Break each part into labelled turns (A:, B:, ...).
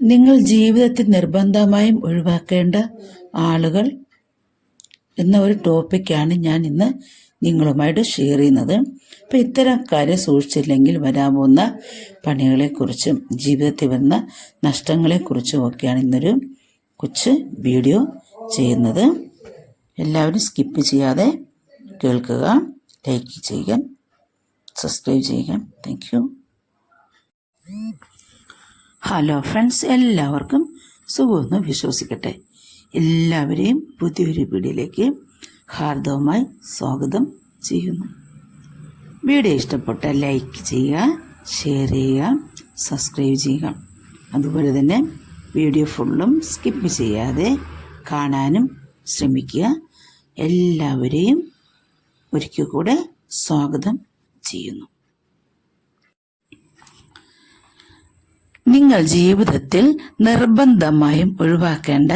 A: നിങ്ങൾ ജീവിതത്തിൽ നിർബന്ധമായും ഒഴിവാക്കേണ്ട ആളുകൾ എന്ന ഒരു ടോപ്പിക്കാണ് ഞാൻ ഇന്ന് നിങ്ങളുമായിട്ട് ഷെയർ ചെയ്യുന്നത്. അപ്പോൾ ഇത്തരം കാര്യം സൂക്ഷിച്ചില്ലെങ്കിൽ വരാൻ പോകുന്ന പണികളെക്കുറിച്ചും ജീവിതത്തിൽ വരുന്ന നഷ്ടങ്ങളെക്കുറിച്ചും ഒക്കെയാണ് ഇന്നൊരു കൊച്ച് വീഡിയോ ചെയ്യുന്നത്. എല്ലാവരും സ്കിപ്പ് ചെയ്യാതെ കേൾക്കുക ലൈക്ക് ചെയ്യുക സബ്സ്ക്രൈബ് ചെയ്യുക. താങ്ക് ഹലോ ഫ്രണ്ട്സ് എല്ലാവർക്കും സുഖമെന്ന് വിശ്വസിക്കട്ടെ. എല്ലാവരെയും പുതിയൊരു വീഡിയോയിലേക്ക് ഹാർദവുമായി സ്വാഗതം ചെയ്യുന്നു. വീഡിയോ ഇഷ്ടപ്പെട്ട ലൈക്ക് ചെയ്യുക ഷെയർ ചെയ്യുക സബ്സ്ക്രൈബ് ചെയ്യുക. അതുപോലെ തന്നെ വീഡിയോ ഫുള്ളും സ്കിപ്പ് ചെയ്യാതെ കാണാനും ശ്രമിക്കുക. എല്ലാവരെയും ഒരിക്കൽ കൂടെ സ്വാഗതം ചെയ്യുന്നു. നിങ്ങൾ ജീവിതത്തിൽ നിർബന്ധമായും ഒഴിവാക്കേണ്ട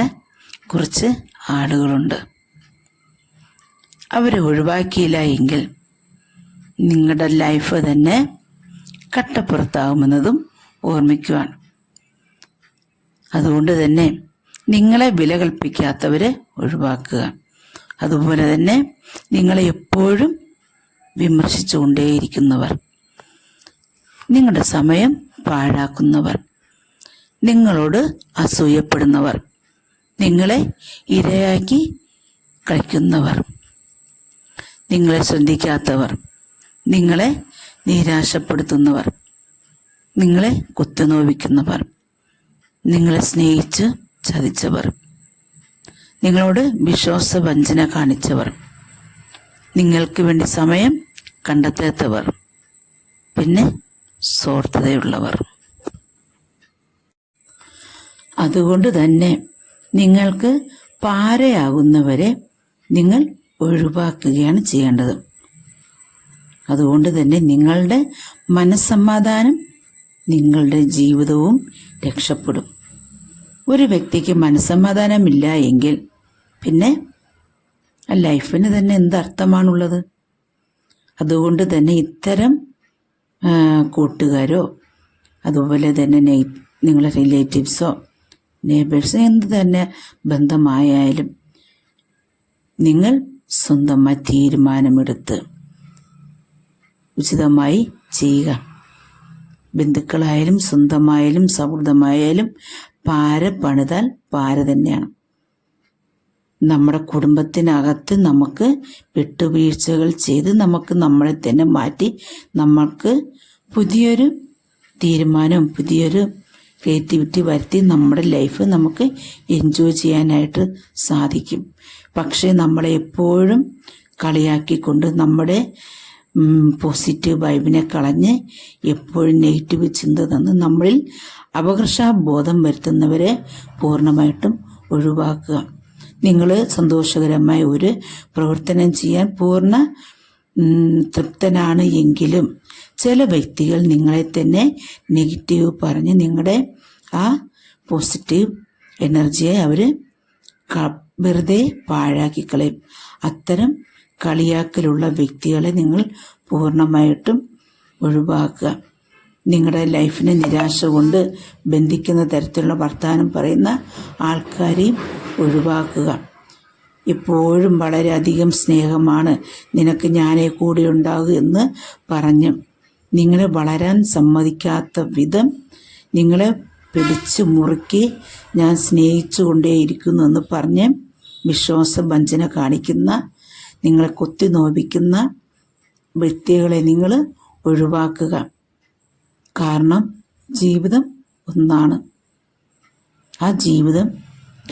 A: കുറച്ച് ആളുകളുണ്ട്. അവരെ ഒഴിവാക്കിയില്ല എങ്കിൽ നിങ്ങളുടെ ലൈഫ് തന്നെ കട്ടപ്പുറത്താകുമെന്നതും ഓർമ്മിക്കുവാൻ. അതുകൊണ്ട് തന്നെ നിങ്ങളെ വില കൽപ്പിക്കാത്തവരെ ഒഴിവാക്കുക. അതുപോലെ തന്നെ നിങ്ങളെ എപ്പോഴും വിമർശിച്ചുകൊണ്ടേയിരിക്കുന്നവർ. നിങ്ങളുടെ സമയം പാഴാക്കുന്നവർ. നിങ്ങളോട് അസൂയപ്പെടുന്നവർ. നിങ്ങളെ ഇരയാക്കി കളിക്കുന്നവർ. നിങ്ങളെ ശ്രദ്ധിക്കാത്തവർ. നിങ്ങളെ നിരാശപ്പെടുത്തുന്നവർ. നിങ്ങളെ കുത്തുനോവിക്കുന്നവർ. നിങ്ങളെ സ്നേഹിച്ച് ചതിച്ചവർ. നിങ്ങളോട് വിശ്വാസവഞ്ചന കാണിച്ചവർ. നിങ്ങൾക്ക് വേണ്ടി സമയം കണ്ടെത്താത്തവർ. പിന്നെ സ്വാർത്ഥതയുള്ളവർ. അതുകൊണ്ട് തന്നെ നിങ്ങൾക്ക് പാരയാകുന്നവരെ നിങ്ങൾ ഒഴിവാക്കുകയാണ് ചെയ്യേണ്ടത്. അതുകൊണ്ട് തന്നെ നിങ്ങളുടെ മനസ്സമാധാനം നിങ്ങളുടെ ജീവിതവും രക്ഷപ്പെടും. ഒരു വ്യക്തിക്ക് മനസ്സമാധാനമില്ല എങ്കിൽ പിന്നെ ലൈഫിന് തന്നെ എന്തർത്ഥമാണുള്ളത്? അതുകൊണ്ട് തന്നെ ഇത്തരം കൂട്ടുകാരോ അതുപോലെ തന്നെ നെയ് നിങ്ങളെ റിലേറ്റീവ്സോ നെയ്ബേഴ്സോ എന്ത് തന്നെ ബന്ധമായാലും നിങ്ങൾ സ്വന്തമായി തീരുമാനമെടുത്ത് ഉചിതമായി ചെയ്യുക. ബന്ധുക്കളായാലും സ്വന്തമായാലും സൗഹൃദമായാലും പാര പണിതാൽ പാര തന്നെയാണ്. നമ്മുടെ കുടുംബത്തിനകത്ത് നമുക്ക് വിട്ടുവീഴ്ചകൾ ചെയ്ത് നമുക്ക് നമ്മളെ തന്നെ മാറ്റി നമ്മൾക്ക് പുതിയൊരു തീരുമാനം പുതിയൊരു ക്രിയേറ്റിവിറ്റി വരുത്തി നമ്മുടെ ലൈഫ് നമുക്ക് എൻജോയ് ചെയ്യാനായിട്ട് സാധിക്കും. പക്ഷേ നമ്മളെ എപ്പോഴും കളിയാക്കിക്കൊണ്ട് നമ്മുടെ പോസിറ്റീവ് വൈബിനെ കളഞ്ഞ് എപ്പോഴും നെഗറ്റീവ് ചിന്ത തന്ന് നമ്മളിൽ അപകർഷാബോധം വരുത്തുന്നവരെ പൂർണമായിട്ടും ഒഴിവാക്കുക. നിങ്ങൾ സന്തോഷകരമായ ഒരു പ്രവർത്തനം ചെയ്യാൻ പൂർണ തൃപ്തനാണ് എങ്കിലും ചില വ്യക്തികൾ നിങ്ങളെ തന്നെ നെഗറ്റീവ് പറഞ്ഞ് നിങ്ങളുടെ ആ പോസിറ്റീവ് എനർജിയെ അവർ വെറുതെ പാഴാക്കി കളയും. അത്തരം കളിയാക്കലുള്ള വ്യക്തികളെ നിങ്ങൾ പൂർണമായിട്ടും ഒഴിവാക്കുക. നിങ്ങളുടെ ലൈഫിനെ നിരാശ കൊണ്ട് ബന്ധിക്കുന്ന തരത്തിലുള്ള വർത്തമാനം പറയുന്ന ആൾക്കാരെയും ഒഴിവാക്കുക. എപ്പോഴും വളരെയധികം സ്നേഹമാണ് നിനക്ക് ഞാനേ കൂടെ ഉണ്ടാകും എന്ന് പറഞ്ഞ് നിങ്ങളെ വളരാൻ സമ്മതിക്കാത്ത വിധം നിങ്ങളെ പിടിച്ചു മുറുക്കി ഞാൻ സ്നേഹിച്ചു കൊണ്ടേയിരിക്കുന്നു എന്ന് പറഞ്ഞ് വിശ്വാസഭഞ്ജന കാണിക്കുന്ന നിങ്ങളെ കൊത്തി നോപിക്കുന്ന വ്യക്തികളെ നിങ്ങൾ ഒഴിവാക്കുക. കാരണം ജീവിതം ഒന്നാണ്. ആ ജീവിതം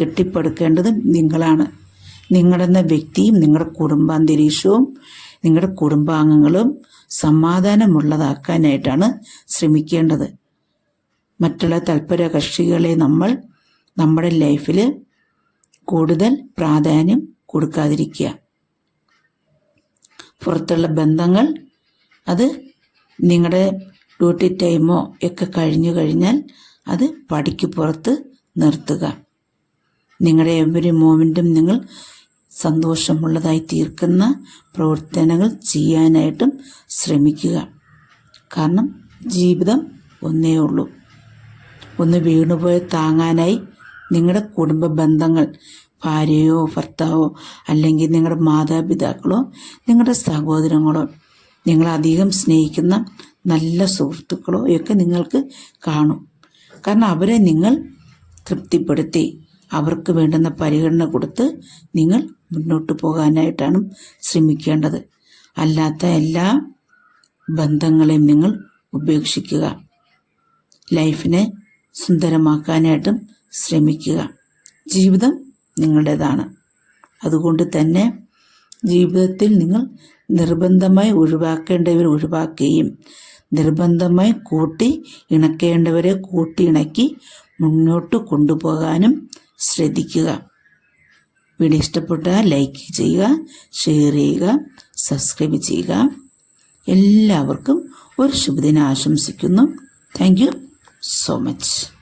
A: കെട്ടിപ്പടുക്കേണ്ടതും നിങ്ങളാണ്. നിങ്ങളെന്ന വ്യക്തിയും നിങ്ങളുടെ കുടുംബാന്തരീക്ഷവും നിങ്ങളുടെ കുടുംബാംഗങ്ങളും സമാധാനമുള്ളതാക്കാനായിട്ടാണ് ശ്രമിക്കേണ്ടത്. മറ്റുള്ള തൽപര കക്ഷികളെ നമ്മൾ നമ്മുടെ ലൈഫിൽ കൂടുതൽ പ്രാധാന്യം കൊടുക്കാതിരിക്കുക. പുറത്തുള്ള ബന്ധങ്ങൾ അത് നിങ്ങളുടെ ഡ്യൂട്ടി ടൈമോ ഒക്കെ കഴിഞ്ഞു കഴിഞ്ഞാൽ അത് പടിക്ക് പുറത്ത് നിർത്തുക. നിങ്ങളുടെ എവരി മൂമെന്റും നിങ്ങൾ സന്തോഷമുള്ളതായി തീർക്കുന്ന പ്രവർത്തനങ്ങൾ ചെയ്യാനായിട്ടും ശ്രമിക്കുക. കാരണം ജീവിതം ഒന്നേ ഉള്ളൂ. ഒന്ന് വീണുപോയ താങ്ങാനായി നിങ്ങളുടെ കുടുംബ ബന്ധങ്ങൾ ഭാര്യയോ ഭർത്താവോ അല്ലെങ്കിൽ നിങ്ങളുടെ മാതാപിതാക്കളോ നിങ്ങളുടെ സഹോദരങ്ങളോ നിങ്ങളധികം സ്നേഹിക്കുന്ന നല്ല സുഹൃത്തുക്കളോ ഒക്കെ നിങ്ങൾക്ക് കാണും. കാരണം അവരെ നിങ്ങൾ തൃപ്തിപ്പെടുത്തി. അവർക്ക് വേണ്ടുന്ന പരിഗണന കൊടുത്ത് നിങ്ങൾ മുന്നോട്ട് പോകാനായിട്ടാണ് ശ്രമിക്കേണ്ടത്. അല്ലാത്ത എല്ലാ ബന്ധങ്ങളെയും നിങ്ങൾ ഉപേക്ഷിക്കുക. ലൈഫിനെ സുന്ദരമാക്കാനായിട്ടും ശ്രമിക്കുക. ജീവിതം നിങ്ങളുടേതാണ്. അതുകൊണ്ട് തന്നെ ജീവിതത്തിൽ നിങ്ങൾ നിർബന്ധമായി ഒഴിവാക്കേണ്ടവർ ഒഴിവാക്കുകയും നിർബന്ധമായി കൂട്ടി ഇണക്കേണ്ടവരെ കൂട്ടി ഇണക്കി മുന്നോട്ട് കൊണ്ടുപോകാനും ശ്രദ്ധിക്കുക. വീഡിയോ ഇഷ്ടപ്പെട്ടാൽ ലൈക്ക് ചെയ്യുക ഷെയർ ചെയ്യുക സബ്സ്ക്രൈബ് ചെയ്യുക. എല്ലാവർക്കും ഒരു ശുഭദിനം ആശംസിക്കുന്നു. Thank so much.